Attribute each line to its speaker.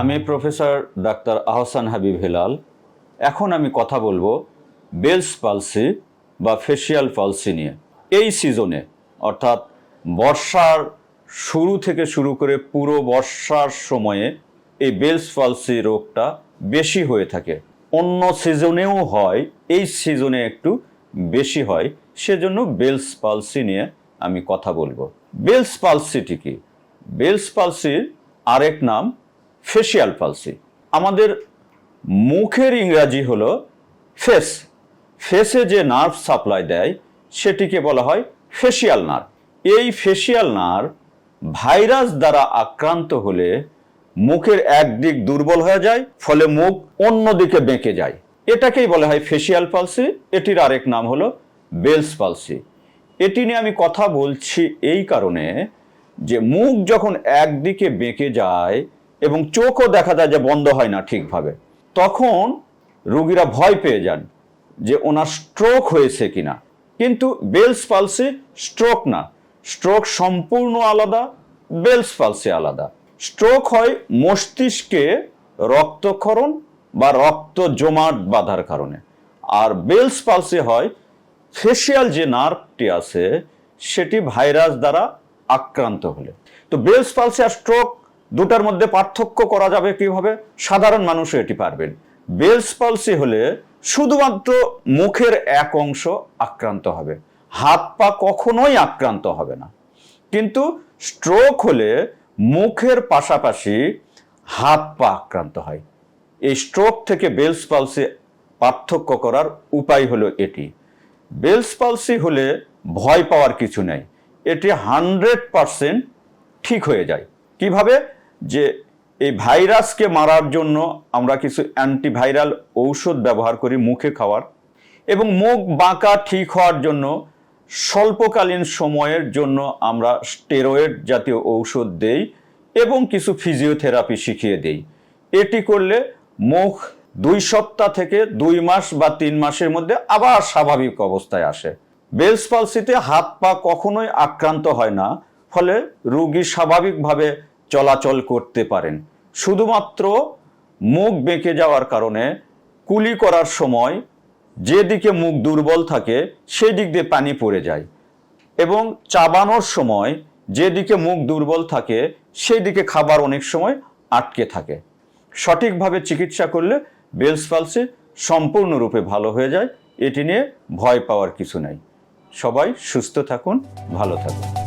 Speaker 1: আমি professor doctor Ahsan Habib Helal. এখন আমি কথা বলব বেলস পালসি বা ফেসিয়াল পালসি নিয়ে। এই সিজনে, অর্থাৎ বর্ষার শুরু থেকে শুরু করে পুরো বর্ষার সময়ে এই বেলস পালসি রোগটা বেশি হয়ে থাকে। অন্য সিজনেও হয়, এই সিজনে একটু বেশি হয়, সেজন্য বেলস পালসি নিয়ে আমি কথা বলব। বেলস পালসিটি কি? বেলস পালসির আরেক নাম ফেসিয়াল পালসি আমাদের মুখের ইংরাজি হলো ফেস ফেসে যে নার্ভ সাপ্লাই দেয়, সেটিকে বলা হয় ফেসিয়াল নার্ভ এই ফেসিয়াল নার্ভ ভাইরাস দ্বারা আক্রান্ত হলে মুখের একদিক দুর্বল হয়ে যায়, ফলে মুখ অন্যদিকে বেঁকে যায়। এটাকেই বলা হয় ফেসিয়াল পালসি এটির আরেক নাম হলো বেলস পালসি এটি নিয়ে আমি কথা বলছি এই কারণে যে মুখ যখন একদিকে বেঁকে যায় এবং চোখও দেখা যায় যে বন্ধ হয় না ঠিকভাবে। তখন রুগীরা ভয় পেয়ে যান যে ওনার স্ট্রোক হয়েছে কিনা। কিন্তু বেলস পালসি স্ট্রোক না। স্ট্রোক সম্পূর্ণ আলাদা বেলস পালসি আলাদা। স্ট্রোক হয় মস্তিষ্কে রক্তক্ষরণ বা রক্ত জমাট বাঁধার কারণে। আর বেলস পালসি হয় ফেসিয়াল যে নার্ভটি আছে, সেটি ভাইরাস দ্বারা আক্রান্ত হলে। তো বেলস পালসি আর স্ট্রোক দুটার মধ্যে পার্থক্য করা যাবে কীভাবে? সাধারণ মানুষও এটি পারবেন। বেলস পালসি হলে শুধুমাত্র মুখের এক অংশ আক্রান্ত হবে। হাত পা কখনোই আক্রান্ত হবে না। কিন্তু স্ট্রোক হলে মুখের পাশাপাশি হাত পা আক্রান্ত হয়। এই স্ট্রোক থেকে বেলস পালসি পার্থক্য করার উপায় হলো এটি। বেলস পালসি হলে ভয় পাওয়ার কিছু নেই। এটি হান্ড্রেড পারসেন্ট ঠিক হয়ে যায়। কীভাবে? যে এই ভাইরাসকে মারার জন্য আমরা কিছু অ্যান্টিভাইরাল ঔষধ ব্যবহার করি মুখে খাওয়ার এবং মুখ বাঁকা ঠিক হওয়ার জন্য স্বল্পকালীন সময়ের জন্য আমরা স্টেরয়েড জাতীয় ঔষধ দেই এবং কিছু ফিজিওথেরাপি শিখিয়ে দেই। এটি করলে মুখ দুই সপ্তাহ থেকে দুই মাস বা তিন মাসের মধ্যে আবার স্বাভাবিক অবস্থায় আসে। বেলস পালসিতে হাত পা কখনোই আক্রান্ত হয় না, ফলে রুগী স্বাভাবিকভাবে চলাচল করতে পারেন। শুধুমাত্র মুখ বেঁকে যাওয়ার কারণে কুলি করার সময় যেদিকে মুখ দুর্বল থাকে সেই দিক দিয়ে পানি পড়ে যায় এবং চাবানোর সময় যেদিকে মুখ দুর্বল থাকে সেই দিকে খাবার অনেক সময় আটকে থাকে। সঠিকভাবে চিকিৎসা করলে বেলস পালসি সম্পূর্ণরূপে ভালো হয়ে যায়। এটি নিয়ে ভয় পাওয়ার কিছু নেই। সবাই সুস্থ থাকুন, ভালো থাকুন।